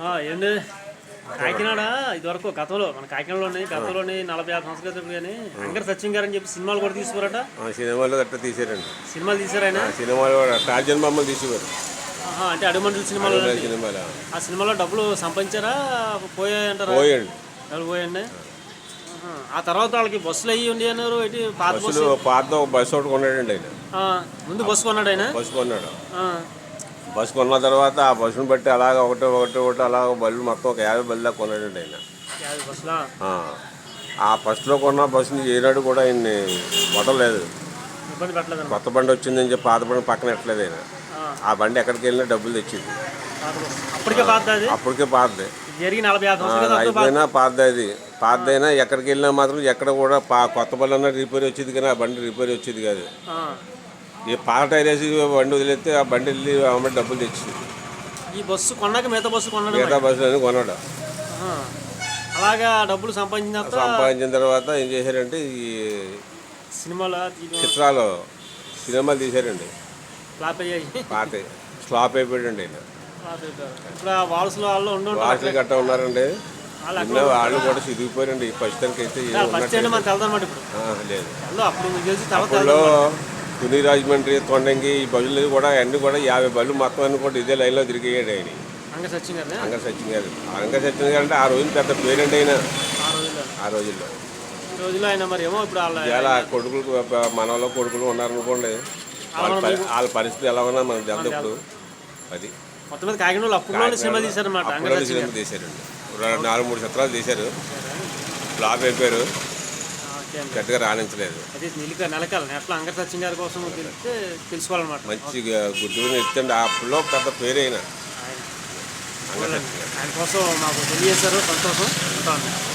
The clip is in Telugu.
ఆ, ఏంటి కాకినాడ ఇదివరకు గతంలో మన కాకినాడలోని గతంలోని నలభై ఆరు సంవత్సరాల క్రితం కానీ అంకర్ సచిన్ గారు అని చెప్పి సినిమాలు కూడా తీసుకురాట. సినిమాలు గట్రా తీసారండి. సినిమాలు తీసారు ఆయన? ఆ సినిమాలు కూడా టార్జన్ బొమ్మలు తీసేవారు. ఆహా, అంటే అడుగుమంటల సినిమాలు. సినిమాలు? ఆ సినిమాలో డబ్బులు సంపాదించారా? పోయాయంటారా పోయండి డబ్బులు పోయండి. ఆ తర్వాత వాళ్ళకి బస్సులు అయ్యి ఉండి అన్నారు ఏంటి పాత బస్సు? పాత ఒక బస్సు ఒకటి కొన్నాడండి ఆయన. ముందు బస్సు కొన్నాడు ఆయన? బస్సు కొన్నాడు. బస్సు కొన్న తర్వాత ఆ బస్సును బట్టి అలాగ ఒకటి ఒకటి ఒకటి అలాగ బళ్ళు మొత్తం ఒక యాభై బళ్ళు దాకా కొన్నాడండి ఆయన ఆ. ఫస్ట్లో కొన్న బస్సుని ఏనాడు కూడా ఆయన్ని వదలలేదు కొత్త బండి వచ్చిందని చెప్పి పాత బండి పక్కన ఎట్టలేదు ఆయన. ఆ. బండి ఎక్కడికి వెళ్ళినా డబ్బులు తెచ్చింది. అప్పటికే పాతదే అయిపోయినా పాతదే అది. పాతదైనా ఎక్కడికి వెళ్ళినా మాత్రం ఎక్కడ కూడా పా కొత్త బండి అన్న రిపేర్ వచ్చేది కానీ ఆ బండి రిపేర్ వచ్చేది కాదు. ఈ పాత టైర్ వేసి బండి వదిలేస్తే ఆ బండి వెళ్ళి ఆమె డబ్బులు తెచ్చింది. ఈ బస్సు కొన్నాక మిగతా బస్సు కొన్నాడు మిగతా బస్సులు అని కొన్నాడు ఆ. అలాగా డబ్బులు సంపాదించిన సంపాదించిన తర్వాత ఏం చేశారంటే ఈ సినిమాలో చిత్రాలు సినిమాలు తీశారండి. ఫ్లాప్ అయ్యాయి. పాత స్లాప్ అయిపోయాడండి ఆయన. ఫ్లాప్ వాసులు గట్ట ఉన్నారండి. వాళ్ళు కూడా చిరిగిపోయారండి అయితే ఫస్ట్ ఇప్పుడు. ఆ, లేదు. తుని రాజమండ్రి తొండంగి ఈ బళ్ళు కూడా అన్ని కూడా యాభై బళ్ళు మొత్తం అన్ని కూడా ఇదే లైన్లో తిరిగేయాడు ఆయన. అంగ సచిన్ గారిని? అంగ సచిన్ గారు. అంగ సచిన్ గారు అంటే ఆ రోజులు పెద్ద పేరెంట్ అయినా ఆ రోజుల్లో. రోజుల్లో. ఆయన మరి ఏమో ఇప్పుడు ఇలా కొడుకులు మనలో కొడుకులు ఉన్నారనుకోండి వాళ్ళ పరి- వాళ్ళ పరిస్థితి ఎలా ఉన్నా మనకు తెలుసు ఇప్పుడు. అది. మొత్తం మీద సినిమా తీశారండి. రెండు నాలుగు మూడు చిత్రాలు తీశారు. ఫ్లాప్ అయిపోయారు. గట్టిగా రాణించలేదు. అదే నిలిక నెలకాల ఎట్లా అంగ సచిన్ గారి కోసం తెలిస్తే తెలుసుకోవాలన్నమాట. మంచి గుడ్డుని ఎత్తండి అప్పుడులో పెద్ద పేరైన. ఆయన కోసం మాకు తెలియజేశారు. సంతోషం. ఉంటాను.